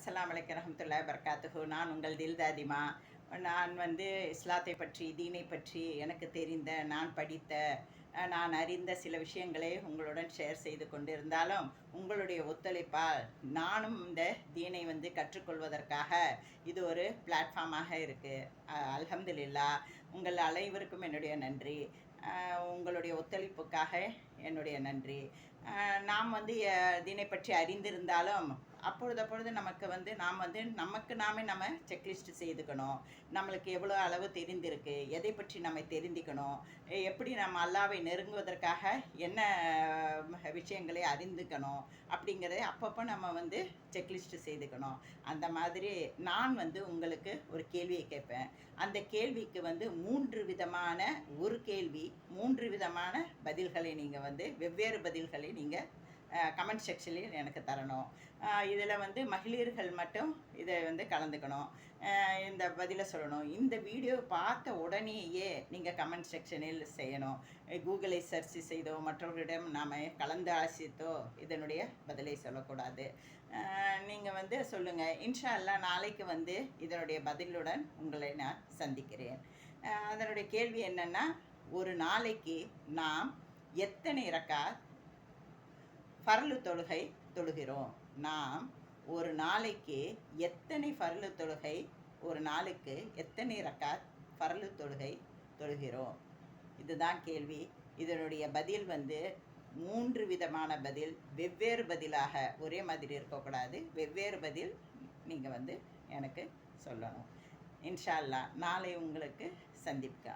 அஸ்லாம் வலைக்கம் ரஹமத்துல்லாஹி பர்காத்துஹு நான் உங்கள் தில்தாதிமா. நான் வந்து இஸ்லாத்தை பற்றி தீனை பற்றி எனக்கு தெரிந்த நான் படித்த நான் அறிந்த சில விஷயங்களை உங்களுடன் ஷேர் செய்து கொண்டிருந்தாலும் உங்களுடைய ஒத்துழைப்பால் நானும் இந்த தீனை வந்து கற்றுக்கொள்வதற்காக இது ஒரு பிளாட்ஃபார்மாக இருக்குது அலமதுல்லா உங்கள் அனைவருக்கும் என்னுடைய நன்றி. உங்களுடைய ஒத்துழைப்புக்காக என்னுடைய நன்றி. நாம் வந்து இதனை பற்றி அறிந்திருந்தாலும் அப்பொழுது அப்பொழுது நமக்கு வந்து நாம் வந்து நமக்கு நாமே நம்ம செக்லிஸ்ட் செய்துக்கணும். நம்மளுக்கு எவ்வளோ அளவு தெரிந்திருக்கு எதை பற்றி நம்ம தெரிந்துக்கணும் எப்படி நம்ம அல்லாவை நெருங்குவதற்காக என்ன விஷயங்களை அறிந்துக்கணும் அப்படிங்கிறத அப்பப்போ நம்ம வந்து செக்லிஸ்ட் செய்துக்கணும். அந்த மாதிரி நான் வந்து உங்களுக்கு ஒரு கேள்வியை கேட்பேன். அந்த கேள்விக்கு வந்து மூன்று விதமான ஒரு கேள்வி மூன்று விதமான பதில்களை நீங்கள் வந்து வெவ்வேறு பதில்களை நீங்கள் கமெண்ட் செக்ஷனில் எனக்கு தரணும். இதில் வந்து மகளிர்கள் மட்டும் இதை வந்து கலந்துக்கணும். இந்த பதிலை சொல்லணும். இந்த வீடியோ பார்த்த உடனேயே நீங்கள் கமெண்ட் செக்ஷனில் செய்யணும். கூகுளை சர்ச் செய்தோ மற்றவர்களிடம் நாம் கலந்து ஆசித்தோ இதனுடைய பதிலை சொல்லக்கூடாது. நீங்கள் வந்து சொல்லுங்கள் இன்ஷா அல்லா நாளைக்கு வந்து இதனுடைய பதிலுடன் உங்களை நான் சந்திக்கிறேன். அதனுடைய கேள்வி என்னென்னா ஒரு நாளைக்கு நாம் எத்தனை ரக்காத் ஃபரலு தொழுகை தொழுகிறோம்? நாம் ஒரு நாளைக்கு எத்தனை ஃபரலு தொழுகை ஒரு நாளுக்கு எத்தனை ரக்காத் ஃபரலு தொழுகை தொழுகிறோம்? இதுதான் கேள்வி. இதனுடைய பதில் வந்து மூன்று விதமான பதில் வெவ்வேறு பதிலாக ஒரே மாதிரி இருக்கக்கூடாது. வெவ்வேறு பதில் நீங்கள் வந்து எனக்கு சொல்லணும். இன்ஷா அல்லாஹ் நாளை உங்களுக்கு சந்திப்பா